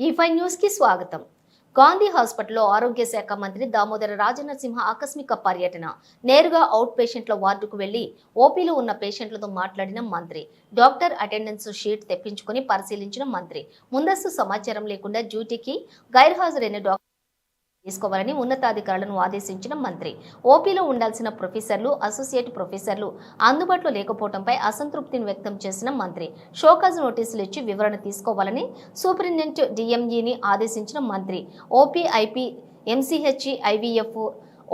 ఈ ఫైవ్ న్యూస్కి స్వాగతం. గాంధీ హాస్పిటల్లో ఆరోగ్య శాఖ మంత్రి దామోదర రాజనరసింహ ఆకస్మిక పర్యటన. నేరుగా అవుట్ పేషెంట్ల వార్డుకు వెళ్ళి ఓపీలో ఉన్న పేషెంట్లతో మాట్లాడిన మంత్రి. డాక్టర్ అటెండెన్స్ షీట్ తెప్పించుకుని పరిశీలించిన మంత్రి. ముందస్తు సమాచారం లేకుండా డ్యూటీకి గైర్హాజరైన డాక్టర్ తీసుకోవాలని ఉన్నతాధికారులను ఆదేశించిన మంత్రి. ఓపీలో ఉండాల్సిన ప్రొఫెసర్లు అసోసియేట్ ప్రొఫెసర్లు అందుబాటులో లేకపోవడంపై అసంతృప్తిని వ్యక్తం చేసిన మంత్రి. షోకాజ్ నోటీసులు ఇచ్చి వివరణ తీసుకోవాలని సూపరింటెండెంట్ డిఎంఈని ఆదేశించిన మంత్రి. OP IP IVF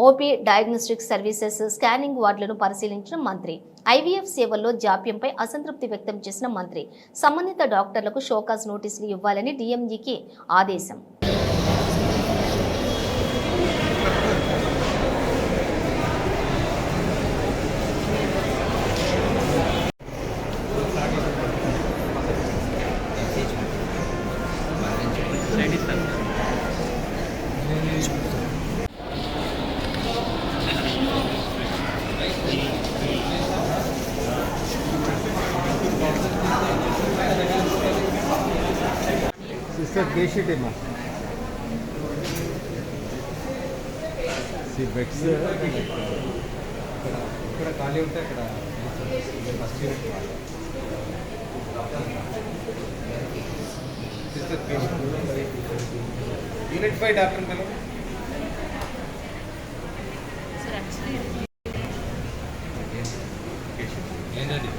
OP diagnostic services scanning వార్డులను పరిశీలించిన మంత్రి. ఐవీఎఫ్ సేవల్లో జాప్యంపై అసంతృప్తి వ్యక్తం చేసిన మంత్రి. సంబంధిత డాక్టర్లకు షోకాజ్ నోటీసులు ఇవ్వాలని డిఎంఈకి ఆదేశం. It's a basic demand. C beds. ఇక్కడ ఖాళీ ఉంటే అక్కడ first unit five doctor madam. ఏంటండి?